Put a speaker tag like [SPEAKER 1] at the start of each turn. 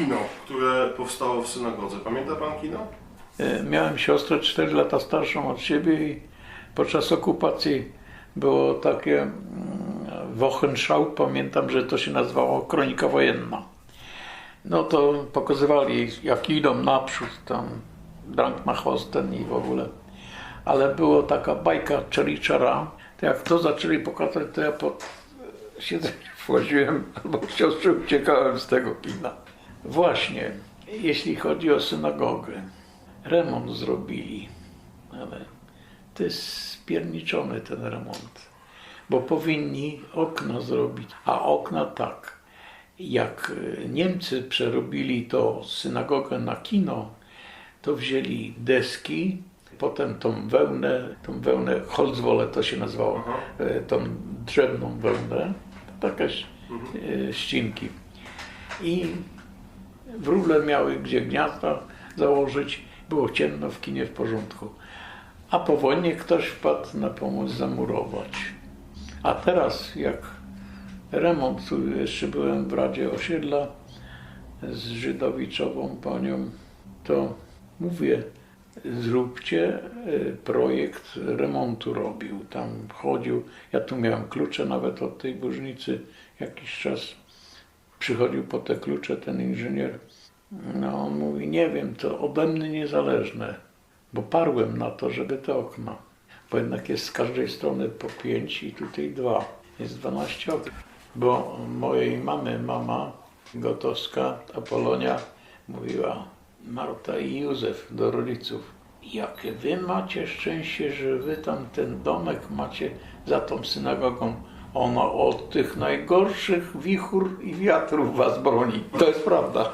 [SPEAKER 1] kino, które powstało w synagodze. Pamięta pan kino?
[SPEAKER 2] E, Miałem siostrę 4 lata starszą od siebie i podczas okupacji było takie mm, Wochenschau, pamiętam, że to się nazywało Kronika Wojenna. No to pokazywali jak idą naprzód, tam Drang na Hosten i w ogóle. Ale było taka bajka Czericzara, to jak to zaczęli pokazać, to ja pod siedzenie wchodziłem albo z siostrą uciekałem z tego kina. Właśnie, jeśli chodzi o synagogę, remont zrobili, ale to jest spierniczony ten remont, bo powinni okna zrobić, a okna tak, jak e, Niemcy przerobili to synagogę na kino, to wzięli deski, potem tą wełnę, tą wełnę Holzwolle to się nazywało, e, tą drzewną wełnę, takie e, ścinki. I w rule miały gdzie gniazda założyć, było ciemno w kinie w porządku. A po wojnie ktoś wpadł na pomoc zamurować. A teraz jak remont, tu jeszcze byłem w Radzie Osiedla z Żydowiczową panią, to mówię, zróbcie y, projekt remontu robił. Tam chodził, ja tu miałem klucze nawet od tej burznicy jakiś czas przychodził po te klucze ten inżynier. No on mówi, nie wiem, to ode mnie niezależne, bo parłem na to, żeby te okna. Bo jednak jest z każdej strony po pięć i tutaj dwa. Jest 12 okien. Bo mojej mamy mama gotowska, Apolonia, mówiła Marta i Józef do rodziców. Jakie wy macie szczęście, że wy tam ten domek macie za tą synagogą. Ona od tych najgorszych wichur i wiatrów was broni. To jest prawda.